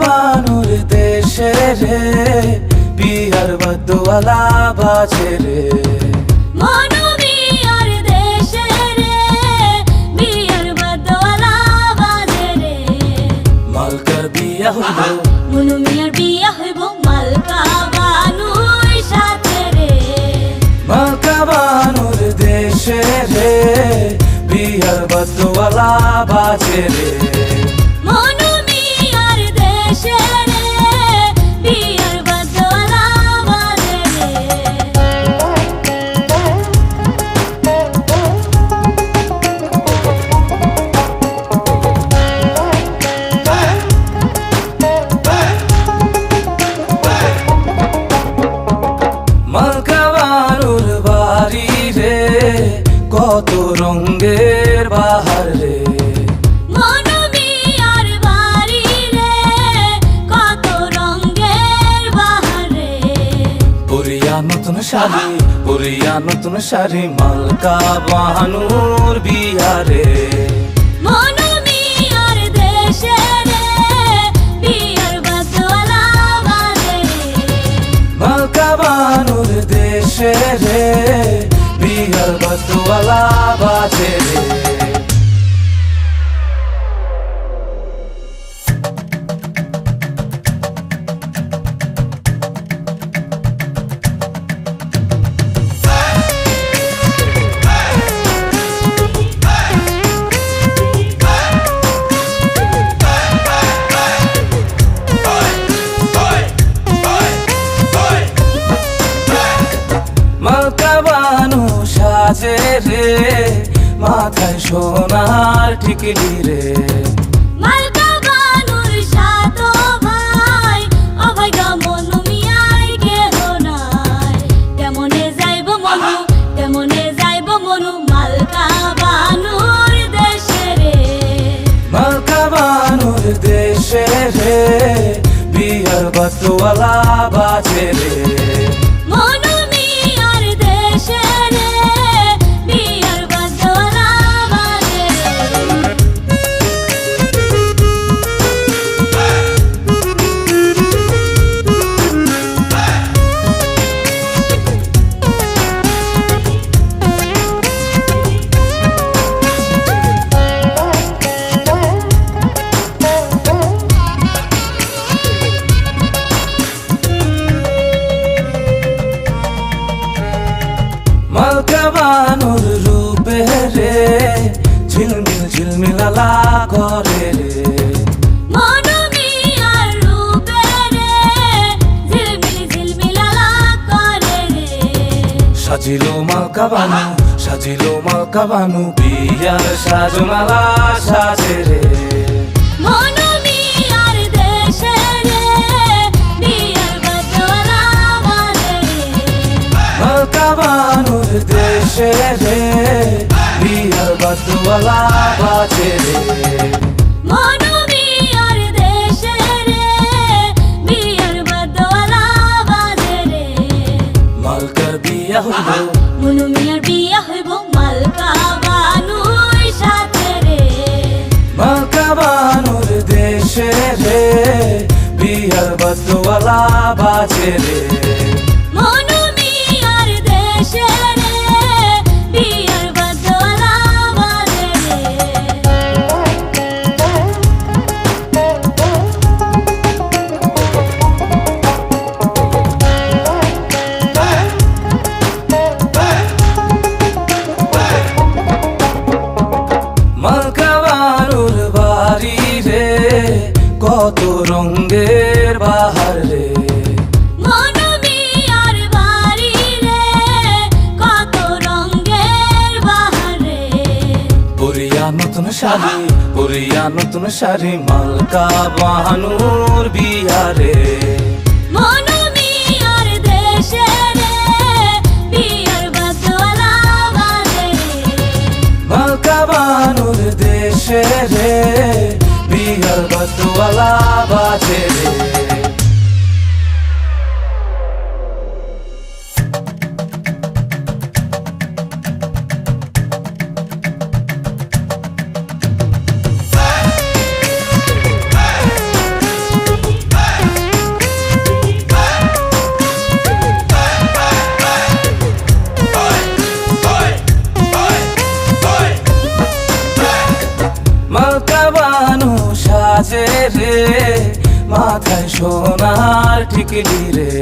বানুর দেশে রে বিয়ার বদওয়ালা বাজে রে। দেশে রে বিয়ার বদওয়ালা বাজে রে। মালকার বিয়া হইল। মনুমিয়ার বিয়া হইব মালকা বানুর সাথে রে। মালকা বানুর দেশে রে বিয়ার বদওয়ালা বাজে রে। শাড়ি পুরিয়া নতুন শাড়ি মালকা বাহানুর বিহারে। মালকা বানুর দেশে রে বিয়ার বাজে। রে মনু মালকা বানুর দেশে রে। দেশে রে বিয়ার বদওয়ালা বাজে রে। করে রে। সাজিল মালকা বানু সাজিল মালকা বানু বিয়ার সাজমালা সাজে রে। বানুর দেশে রে বিয়ার বদওয়ালা বাজে রে। বাড়ি রে কত রঙ্গের বাহার রে। পুরিয়া নতুন শাড়ি পুরিয়া নতুন শাড়ি মালকা বাহানুর বিয়ারে মনুমিয়ার দেশে রে বিয়ার বদওয়ালা বাজে। মালকা বানুর দেশে রে বিয়ার বাজে রে। মালকা বানু সাজে রে মাথায় সোনার ঠিকলি রে।